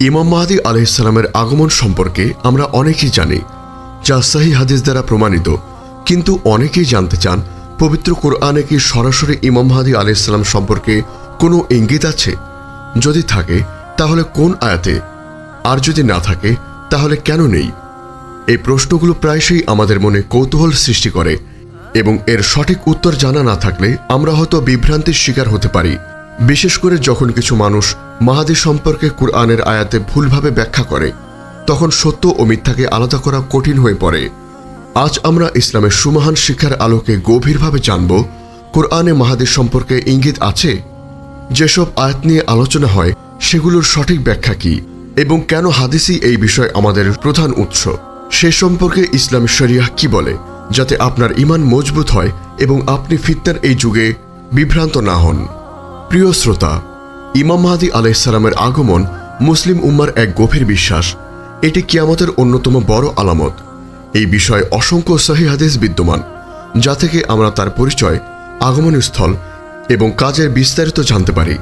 ইমাম মাহাদি আলহিসাল্লামের আগমন সম্পর্কে আমরা অনেকেই জানি, যা সাহি হাদিস দ্বারা প্রমাণিত। কিন্তু অনেকেই জানতে চান, পবিত্র কোরআনে কি সরাসরি ইমাম মাহাদি আলহিসাল্লাম সম্পর্কে কোনো ইঙ্গিত আছে? যদি থাকে, তাহলে কোন আয়াতে? আর যদি না থাকে, তাহলে কেন নেই? এই প্রশ্নগুলো প্রায়শই আমাদের মনে কৌতূহল সৃষ্টি করে এবং এর সঠিক উত্তর জানা না থাকলে আমরা হয়তো বিভ্রান্তির শিকার হতে পারি। বিশেষ করে যখন কিছু মানুষ মাহাদি সম্পর্কে কুরআনের আয়াতে ভুলভাবে ব্যাখ্যা করে, তখন সত্য ও মিথ্যাকে আলাদা করা কঠিন হয়ে পড়ে। আজ আমরা ইসলামের সুমহান শিক্ষার আলোকে গভীরভাবে জানব, কোরআনে মাহাদির সম্পর্কে ইঙ্গিত আছে? যেসব আয়াত নিয়ে আলোচনা হয়, সেগুলোর সঠিক ব্যাখ্যা কি? এবং কেন হাদিসই এই বিষয় আমাদের প্রধান উৎস? সে সম্পর্কে ইসলাম শরিয়াহ কি বলে, যাতে আপনার ইমান মজবুত হয় এবং আপনি ফিতনার এই যুগে বিভ্রান্ত না হন? প্রিয় শ্রোতা, ইমাম মাহাদি আলাইসালামের আগমন মুসলিম উম্মার এক গভীর বিশ্বাস। এটি কিয়ামতের অন্যতম বড় আলামত। এই বিষয়ে অসংখ্য সহি হাদিস বিদ্যমান, যা থেকে আমরা তার পরিচয় আগমনের স্থল এবং কাজের বিস্তারিত জানতে পারি।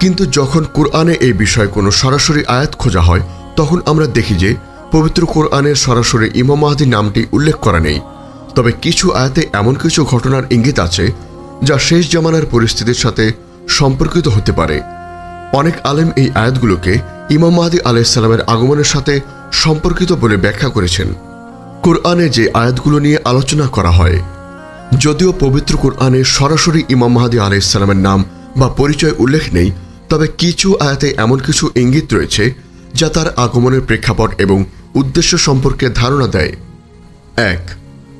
কিন্তু যখন কোরআনে এই বিষয়ে কোনো সরাসরি আয়াত খোঁজা হয়, তখন আমরা দেখি যে পবিত্র কোরআনের সরাসরি ইমাম মাহাদি নামটি উল্লেখ করা নেই। তবে কিছু আয়াতে এমন কিছু ঘটনার ইঙ্গিত আছে, যা শেষ জামানার পরিস্থিতির সাথে সম্পর্কিত হতে পারে। অনেক আলেম এই আয়াতগুলোকে ইমাম মাহাদি আলাইসাল্লামের আগমনের সাথে সম্পর্কিত বলে ব্যাখ্যা করেছেন। কোরআনে যে আয়াতগুলো নিয়ে আলোচনা করা হয়, যদিও পবিত্র কোরআনে সরাসরি ইমাম মাহাদি আলাইসাল্লামের নাম বা পরিচয় উল্লেখ নেই, তবে কিছু আয়াতে এমন কিছু ইঙ্গিত রয়েছে যা তার আগমনের প্রেক্ষাপট এবং উদ্দেশ্য সম্পর্কে ধারণা দেয়। এক,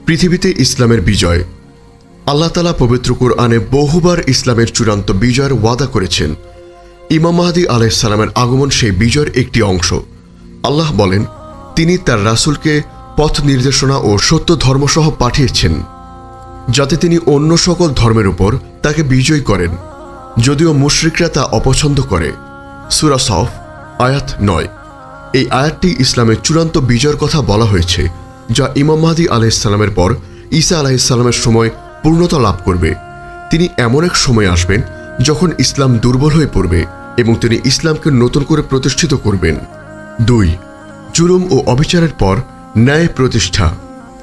পৃথিবীতে ইসলামের বিজয়। আল্লাহ তালা পবিত্র কোরআনে বহুবার ইসলামের চূড়ান্ত বিজয়ের ওয়াদা করেছেন। ইমাম মাহাদি আলাইসাল্লামের আগমন সেই বিজয়ের একটি অংশ। আল্লাহ বলেন, তিনি তার রাসূলকে পথ নির্দেশনা ও সত্য ধর্মসহ পাঠিয়েছেন, যাতে তিনি অন্য সকল ধর্মের উপর তাকে বিজয় করেন, যদিও মুশরিকরা তা অপছন্দ করে। সুরা সফ, আয়াত নয়। এই আয়াতটি ইসলামের চূড়ান্ত বিজয়ের কথা বলা হয়েছে, যা ইমাম মাহাদি আলাইসাল্লামের পর ঈসা আলাইসাল্লামের সময় পূর্ণতা লাভ করবে। তিনি এমন এক সময় আসবেন যখন ইসলাম দুর্বল হয়ে পড়বে এবং তিনি ইসলামকে নতুন করে প্রতিষ্ঠিত করবেন। দুই, জুলুম ও অবিচারের পর ন্যায় প্রতিষ্ঠা।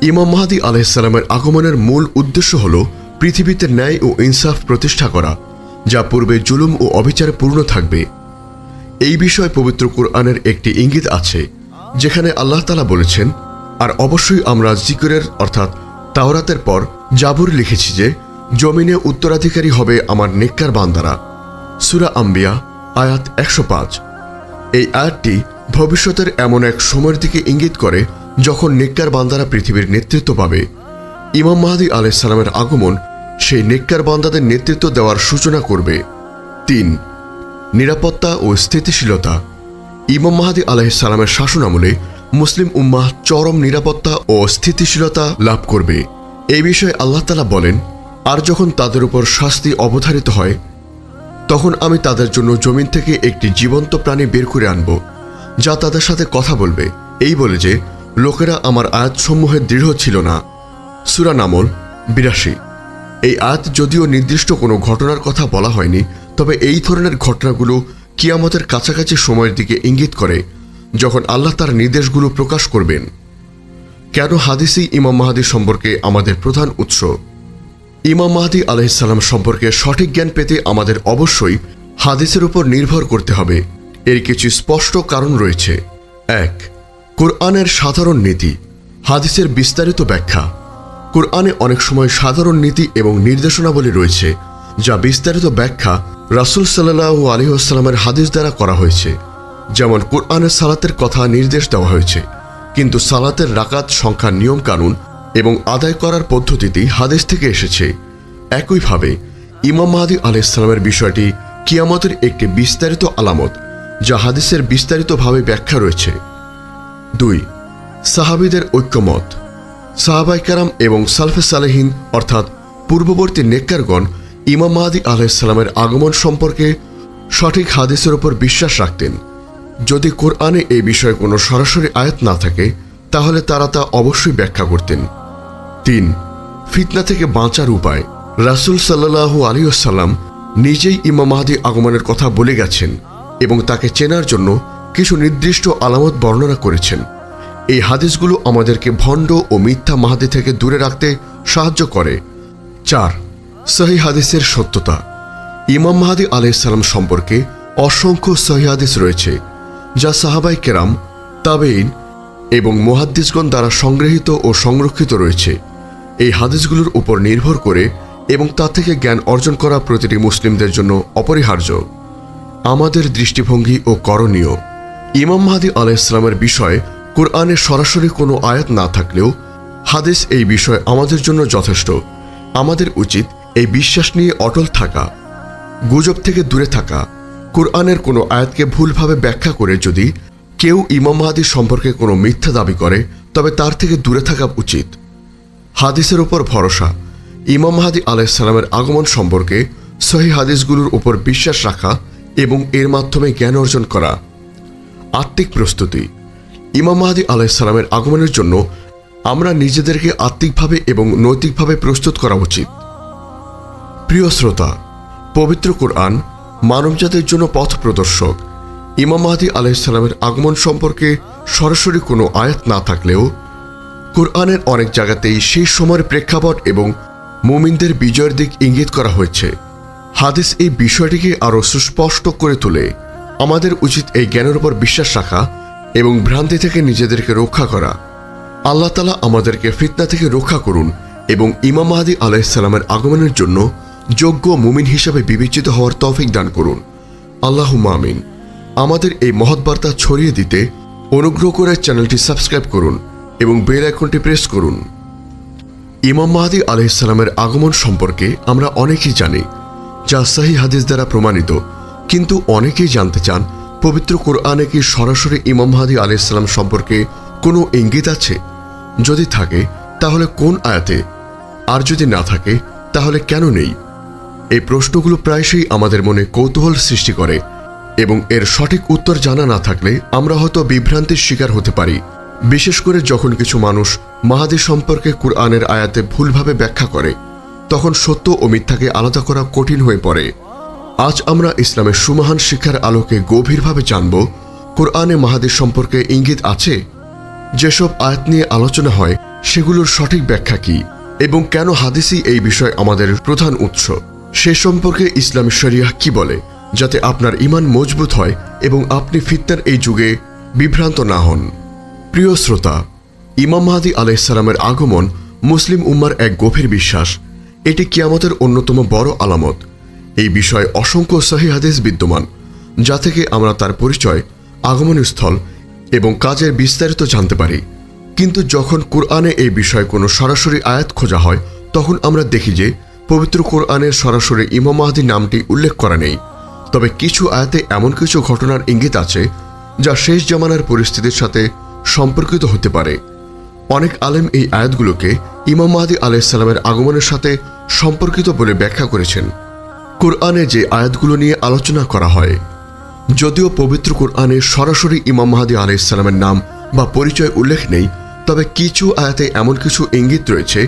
ইমাম মাহাদি আলাইসাল্লামের আগমনের মূল উদ্দেশ্য হল পৃথিবীতে ন্যায় ও ইনসাফ প্রতিষ্ঠা করা, যা পূর্বে জুলুম ও অবিচারে পূর্ণ থাকবে। এই বিষয়ে পবিত্র কোরআনের একটি ইঙ্গিত আছে, যেখানে আল্লাহ তালা বলেছেন, আর অবশ্যই আমরা জিকরের অর্থাৎ তাওরাতের পর জাবুর লিখেছি যে, জমিনে উত্তরাধিকারী হবে আমার নেককার বান্দারা। সুরা আম্বিয়া, আয়াত একশো পাঁচ। এই আয়াতটি ভবিষ্যতের এমন এক সময়ের দিকে ইঙ্গিত করে যখন নেককার বান্দারা পৃথিবীর নেতৃত্ব পাবে। ইমাম মাহাদি আলাইসাল্লামের আগমন সেই নেককার বান্দাদের নেতৃত্ব দেওয়ার সূচনা করবে। তিন, নিরাপত্তা ও স্থিতিশীলতা। ইমাম মাহাদি আলাইসাল্লামের শাসন আমলে মুসলিম উম্মাহ চরম নিরাপত্তা ও স্থিতিশীলতা লাভ করবে। এই বিষয়ে আল্লাহ তালা বলেন, আর যখন তাদের উপর শাস্তি অবধারিত হয়, তখন আমি তাদের জন্য জমিন থেকে একটি জীবন্ত প্রাণী বের করে আনব, যা তাদের সাথে কথা বলবে। এই বলে যে, লোকেরা আমার আয়াতসমূহে দৃঢ় ছিল না। সুরা নামল বিরাশি। এই আয়াত যদিও নির্দিষ্ট কোনো ঘটনার কথা বলা হয়নি, তবে এই ধরনের ঘটনাগুলো কিয়ামতের কাছাকাছি সময়ের দিকে ইঙ্গিত করে, যখন আল্লাহ তার নির্দেশগুলো প্রকাশ করবেন। কেন হাদিসই ইমাম মাহাদি সম্পর্কে আমাদের প্রধান উৎস? ইমাম মাহাদি আলহিসাল্লাম সম্পর্কে সঠিক জ্ঞান পেতে আমাদের অবশ্যই হাদিসের উপর নির্ভর করতে হবে। এর কিছু স্পষ্ট কারণ রয়েছে। এক, কোরআনের সাধারণ নীতি, হাদিসের বিস্তারিত ব্যাখ্যা। কোরআনে অনেক সময় সাধারণ নীতি এবং নির্দেশনাবলী রয়েছে, যা বিস্তারিত ব্যাখ্যা রাসুল সাল্লাহ আলহিহাস্লামের হাদিস দ্বারা করা হয়েছে। যেমন কোরআনের সালাতের কথা নির্দেশ দেওয়া হয়েছে। কিন্তু সালাতের রাকাত, সংখ্যা নিয়ম কানুন এবং আদায় করার পদ্ধতিটি হাদিস থেকে এসেছে। একইভাবে, ইমাম মাহাদি আলাইসালামের বিষয়টি কিয়ামতের একটি বিস্তারিত আলামত, যা হাদিসের বিস্তারিতভাবে ব্যাখ্যা রয়েছে। দুই, সাহাবিদের ঐক্যমত। সাহাবাইকারাম এবং সালফে সালেহীন, অর্থাৎ পূর্ববর্তী নেককারগণ, ইমাম মাহাদি আলাইসাল্লামের আগমন সম্পর্কে সঠিক হাদিসের ওপর বিশ্বাস রাখতেন। যদি কোরআনে এই বিষয়ে কোনো সরাসরি আয়াত না থাকে, তাহলে তারা তা অবশ্যই ব্যাখ্যা করতেন। তিন, ফিতনা থেকে বাঁচার উপায়। রাসুল সাল্লাহু আলিয়াল্লাম নিজেই ইমাম মাহাদি আগমনের কথা বলে গেছেন এবং তাকে চেনার জন্য কিছু নির্দিষ্ট আলামত বর্ণনা করেছেন। এই হাদিসগুলো আমাদেরকে ভণ্ড ও মিথ্যা মাহাদি থেকে দূরে রাখতে সাহায্য করে। চার, সহি হাদিসের সত্যতা। ইমাম মাহাদি আলাইসাল্লাম সম্পর্কে অসংখ্য সহি হাদিস রয়েছে। যা সাহাবাই কেরাম তাবেইন এবং মুহাদ্দিসগণ দ্বারা সংগৃহীত ও সংরক্ষিত রয়েছে। এই হাদিসগুলোর উপর নির্ভর করে এবং তা থেকে জ্ঞান অর্জন করা প্রতিটি মুসলিমদের জন্য অপরিহার্য। আমাদের দৃষ্টিভঙ্গি ও করণীয়। ইমাম মাহাদি আলাইসলামের বিষয়ে কোরআনে সরাসরি কোনো আয়াত না থাকলেও হাদিস এই বিষয়ে আমাদের জন্য যথেষ্ট। আমাদের উচিত এই বিশ্বাস নিয়ে অটল থাকা, গুজব থেকে দূরে থাকা কোরআনের কোনো আয়াতকে ভুলভাবে ব্যাখ্যা করে যদি কেউ ইমাম মাহাদি সম্পর্কে কোনো মিথ্যা দাবি করে, তবে তার থেকে দূরে থাকা উচিত। হাদিসের উপর ভরসা। ইমাম মাহাদি আলাইসাল্লামের আগমন সম্পর্কে সহি হাদিসগুলোর উপর বিশ্বাস রাখা এবং এর মাধ্যমে জ্ঞান অর্জন করা। আত্মিক প্রস্তুতি। ইমাম মাহাদি আলাইসাল্লামের আগমনের জন্য আমরা নিজেদেরকে আত্মিকভাবে এবং নৈতিকভাবে প্রস্তুত করা উচিত। প্রিয় শ্রোতা, পবিত্র কোরআন মানবজাতির জন্য পথ প্রদর্শক। ইমাম মাহাদি আলাইসাল্লামের আগমন সম্পর্কে সরাসরি কোনো আয়াত না থাকলেও কোরআনের অনেক জায়গাতেই সেই সময়ের প্রেক্ষাপট এবং মুমিনদের বিজয়ের দিক ইঙ্গিত করা হয়েছে। হাদিস এই বিষয়টিকে আরও সুস্পষ্ট করে তোলে। আমাদের উচিত এই জ্ঞানের উপর বিশ্বাস রাখা এবং ভ্রান্তি থেকে নিজেদেরকে রক্ষা করা। আল্লাহ তালা আমাদেরকে ফিতনা থেকে রক্ষা করুন এবং ইমাম মাহাদি আলাইসাল্লামের আগমনের জন্য যোগ্য মুমিন হিসাবে বিবেচিত হওয়ার তৌফিক দান করুন। আল্লাহ আমিন। আমাদের এই মহৎ বার্তা ছড়িয়ে দিতে অনুগ্রহ করে চ্যানেলটি সাবস্ক্রাইব করুন এবং বেল আইকনটি প্রেস করুন। ইমাম মাহাদি আলহিসাল্লামের আগমন সম্পর্কে আমরা অনেকেই জানি, যা সাহি হাদিস দ্বারা প্রমাণিত, কিন্তু অনেকেই জানতে চান, পবিত্র কোরআনে কি সরাসরি ইমাম মাহাদি আলাইসাল্লাম সম্পর্কে কোনো ইঙ্গিত আছে? যদি থাকে, তাহলে কোন আয়াতে? আর যদি না থাকে, তাহলে কেন নেই? এই প্রশ্নগুলো প্রায়শই আমাদের মনে কৌতূহল সৃষ্টি করে এবং এর সঠিক উত্তর জানা না থাকলে আমরা হয়তো বিভ্রান্তির শিকার হতে পারি। বিশেষ করে যখন কিছু মানুষ মাহাদি সম্পর্কে কুরআনের আয়াতে ভুলভাবে ব্যাখ্যা করে, তখন সত্য ও মিথ্যাকে আলাদা করা কঠিন হয়ে পড়ে। আজ আমরা ইসলামের সুমহান শিক্ষার আলোকে গভীরভাবে জানব, কোরআনে মাহাদির সম্পর্কে ইঙ্গিত আছে? যেসব আয়াত নিয়ে আলোচনা হয়, সেগুলোর সঠিক ব্যাখ্যা কি? এবং কেন হাদিসই এই বিষয় আমাদের প্রধান উৎস? সে সম্পর্কে ইসলাম শরিয়াহ কি বলে, যাতে আপনার ইমান মজবুত হয় এবং আপনি ফিতনার এই যুগে বিভ্রান্ত না হন? প্রিয় শ্রোতা, ইমাম মাহাদি আলাইসালামের আগমন মুসলিম উম্মার এক গভীর বিশ্বাস। এটি কিয়ামতের অন্যতম বড় আলামত। এই বিষয়ে অসংখ্য সহি হাদিস বিদ্যমান, যা থেকে আমরা তার পরিচয় আগমনের স্থল এবং কাজের বিস্তারিত জানতে পারি। কিন্তু যখন কোরআনে এই বিষয়ে কোনো সরাসরি আয়াত খোঁজা হয়, তখন আমরা দেখি যে পবিত্র কোরআনের সরাসরি ইমাম মাহাদি নামটি উল্লেখ করা নেই। তবে কিছু আয়াতে এমন কিছু ঘটনার ইঙ্গিত আছে, যা শেষ জামানার পরিস্থিতির সাথে সম্পর্কিত হতে পারে। অনেক আলেম এই আয়াতগুলোকে ইমাম মাহাদি আলাইসাল্লামের আগমনের সাথে সম্পর্কিত বলে ব্যাখ্যা করেছেন। কোরআনে যে আয়াতগুলো নিয়ে আলোচনা করা হয়, যদিও পবিত্র কোরআনে সরাসরি ইমাম মাহাদি আলাইসাল্লামের নাম বা পরিচয় উল্লেখ নেই, তবে কিছু আয়াতে এমন কিছু ইঙ্গিত রয়েছে